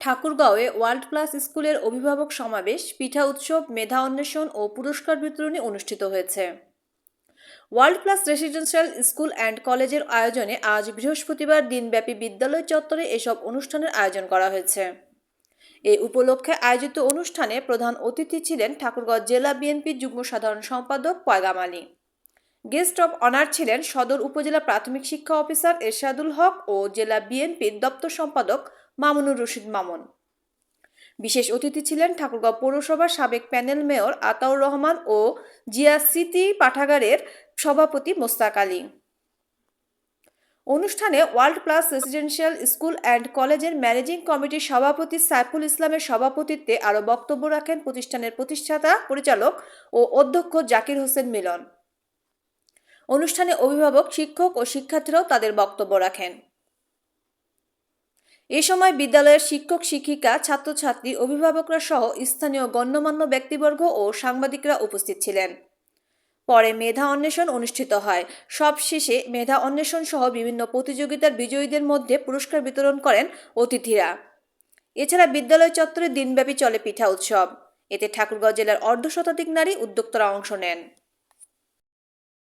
ঠাকুরগাঁওয়ে world class স্কুলের অভিভাবক সমাবেশ, পিঠা উৎসব, মেধা অন্বেষণ ও পুরস্কার বিতরণী অনুষ্ঠিত হয়েছে। World class residential school and কলেজের আয়োজনে আজ বৃহস্পতিবার দিনব্যাপী বিদ্যালয় চত্বরে এসব অনুষ্ঠানের আয়োজন করা হয়েছে। এই উপলক্ষে আয়োজিত অনুষ্ঠানে প্রধান অতিথি ছিলেন ঠাকুরগাঁও জেলা বিএনপির যুগ্ম সাধারণ সম্পাদক Paygam Ali. Guest of honour ছিলেন সদর উপজেলা প্রাথমিক শিক্ষা অফিসার এরশাদুল হক ও জেলা বিএনপির দপ্তর সম্পাদক মামুনুর রশিদ মামুন। বিশেষ অতিথি ছিলেন ঠাকুরগাঁও পৌরসভার সাবেক প্যানেল মেয়র আতাউর রহমান ও জিয়া সিটি পাঠাগারের সভাপতি মোস্তাক আলী। অনুষ্ঠানে world class residential school and কলেজের ম্যানেজিং কমিটির সভাপতি সাইফুল ইসলামের সভাপতিত্বে আরও বক্তব্য রাখেন প্রতিষ্ঠানের প্রতিষ্ঠাতা, পরিচালক ও অধ্যক্ষ জাকির হোসেন মিলন। অনুষ্ঠানে অভিভাবক, শিক্ষক ও শিক্ষার্থীরাও তাদের বক্তব্য রাখেন। এ সময় বিদ্যালয়ের শিক্ষক, শিক্ষিকা, ছাত্রছাত্রী, অভিভাবকরা সহ স্থানীয় গণ্যমান্য ব্যক্তিবর্গ ও সাংবাদিকরা উপস্থিত ছিলেন। পরে মেধা অন্বেষণ অনুষ্ঠিত হয়। সবশেষে মেধা অন্বেষণ সহ বিভিন্ন প্রতিযোগিতার বিজয়ীদের মধ্যে পুরস্কার বিতরণ করেন অতিথিরা। এছাড়া বিদ্যালয় চত্বরে দিনব্যাপী চলে পিঠা উৎসব। এতে ঠাকুরগাঁও জেলার অর্ধশতাধিক নারী উদ্যোক্তারা অংশ নেন।